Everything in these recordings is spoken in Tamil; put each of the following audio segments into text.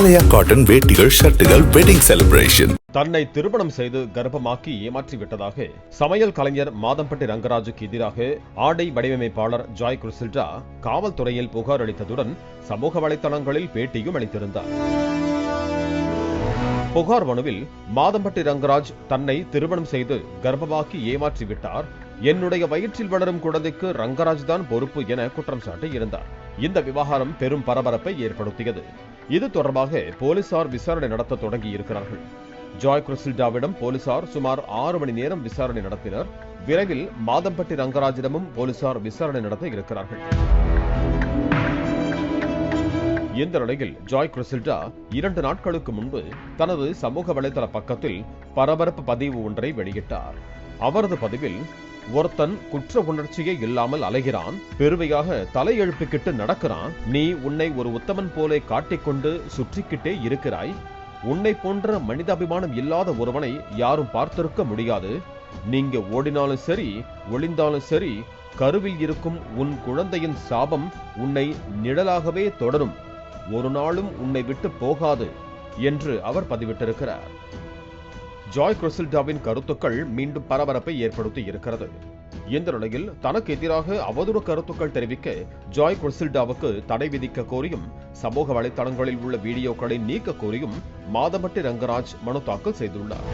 ஆலயா காட்டன் வேட்டிகள் ஷர்ட்டுகள் வெட்டிங் செலிப்ரேஷன் தன்னை திருமணம் செய்து கர்ப்பமாக்கி ஏமாற்றி விட்டதாக சமையல் கலைஞர் மாதம்பட்டி ரங்கராஜுக்கு எதிராக ஆடை வடிவமைப்பாளர் ஜாய் குருசில்டா காவல்துறையில் புகார் அளித்ததுடன் சமூக வலைதளங்களில் பேட்டியும் அளித்திருந்தார். புகார் மனுவில் மாதம்பட்டி ரங்கராஜ் தன்னை திருமணம் செய்து கர்ப்பமாக்கி ஏமாற்றி விட்டார் என்னுடைய வயிற்றில் வளரும் குழந்தைக்கு ரங்கராஜ் தான் பொறுப்பு என குற்றம் சாட்டி இருந்தார் இந்த விவகாரம் பெரும் பரபரப்பை ஏற்படுத்தியது. இது தொடர்பாக போலீசார் விசாரணை நடத்த தொடங்கி இருக்கிறார்கள். ஜாய் குருசில்டாவிடம் போலீசார் சுமார் ஆறு மணி நேரம் விசாரணை நடத்தினர். விரைவில் மாதம்பட்டி ரங்கராஜிடமும் போலீசார் விசாரணை நடத்த இருக்கிறார்கள். இந்த நிலையில் ஜாய் கிரசில்டா இரண்டு நாட்களுக்கு முன்பு தனது சமூக வலைதள பக்கத்தில் பரபரப்பு பதிவு ஒன்றை வெளியிட்டார். அவரது பதிவில் ஒருத்தன் குற்ற உணர்ச்சியே இல்லாமல் அலைகிறான் பெருமையாக தலை எழுப்பிக்கிட்டு நடக்கிறான் நீ உன்னை ஒரு உத்தமன் போலே காட்டிக்கொண்டு சுற்றிக்கிட்டே இருக்கிறாய் உன்னை போன்ற மனிதாபிமானம் இல்லாத ஒருவனை யாரும் பார்த்திருக்க முடியாது நீங்க ஓடினாலும் சரி ஒளிந்தாலும் சரி கருவில் இருக்கும் உன் குழந்தையின் சாபம் உன்னை நிழலாகவே தொடரும் ஒரு நாளும் உன்னை விட்டு போகாது என்று அவர் பதிவிட்டிருக்கிறார். ஜாய் குருசில்டாவின் கருத்துக்கள் மீண்டும் பரபரப்பை ஏற்படுத்தி இருக்கிறது. இந்த நிலையில் தனக்கு எதிராக அவதூறு கருத்துக்கள் தெரிவிக்க ஜாய் குருசில்டாவுக்கு தடை விதிக்க கோரியும் சமூக வலைதளங்களில் உள்ள வீடியோக்களை நீக்க கோரியும் மாதமட்டி ரங்கராஜ் மனு தாக்கல் செய்துள்ளார்.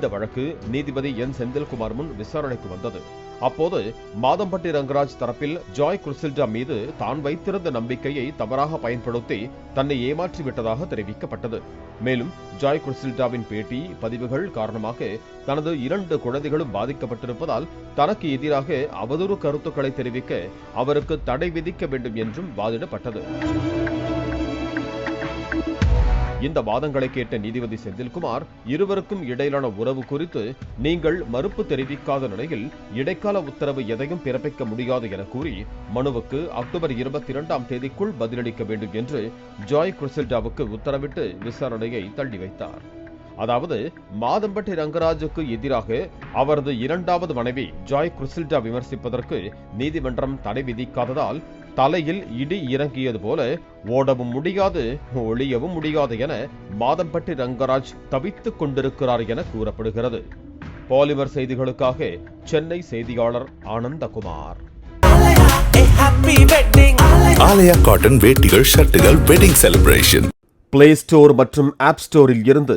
இந்த வழக்கு நீதிபதி என். செந்தில்குமார் முன் விசாரணைக்கு வந்தது. அப்போது மாதம்பட்டி ரங்கராஜ் தரப்பில் ஜாய் குர்சில்டா மீது தான் வைத்திருந்த நம்பிக்கையை தவறாக பயன்படுத்தி தன்னை ஏமாற்றி விட்டதாக தெரிவிக்கப்பட்டது. மேலும் ஜாய் குர்சில்டாவின் பேட்டி பதிவுகள் காரணமாக தனது இரண்டு குழந்தைகளும் பாதிக்கப்பட்டிருப்பதால் தனக்கு எதிராக அவதூறு கருத்துக்களை தெரிவிக்க அவருக்கு தடை விதிக்க வேண்டும் என்றும் வாதிடப்பட்டது. இந்த வாதங்களை கேட்ட நீதிபதி செந்தில்குமார் இருவருக்கும் இடையிலான உறவு குறித்து நீங்கள் மறுப்பு தெரிவிக்காத நிலையில் இடைக்கால உத்தரவு எதையும் பிறப்பிக்க முடியாது என கூறி மனுவுக்கு அக்டோபர் இருபத்தி இரண்டாம் தேதிக்குள் பதிலளிக்க வேண்டும் என்று ஜாய் குருசில்டாவுக்கு உத்தரவிட்டு விசாரணையை தள்ளி வைத்தார். அதாவது மாதம்பட்டி ரங்கராஜுக்கு எதிராக அவரது இரண்டாவது மனைவி ஜாய் குருசில்டா விமர்சிப்பதற்கு நீதிமன்றம் தடை விதிக்காததால் தலையில் இடி இறங்கியது போல ஓடவும் முடியாது ஒளியவும் முடியாது என மாதம்பட்டி ரங்கராஜ் தவித்துக் கொண்டிருக்கிறார் என கூறப்படுகிறது பாலிமர் செய்திகளுக்காக சென்னை செய்தியாளர் ஆனந்தகுமார். ஆலயா காட்டன் வேட்டிகள் ஷர்ட்டுகள் வெட்டிங் செலிப்ரேஷன் பிளே ஸ்டோர் மற்றும் ஆப் ஸ்டோரில் இருந்து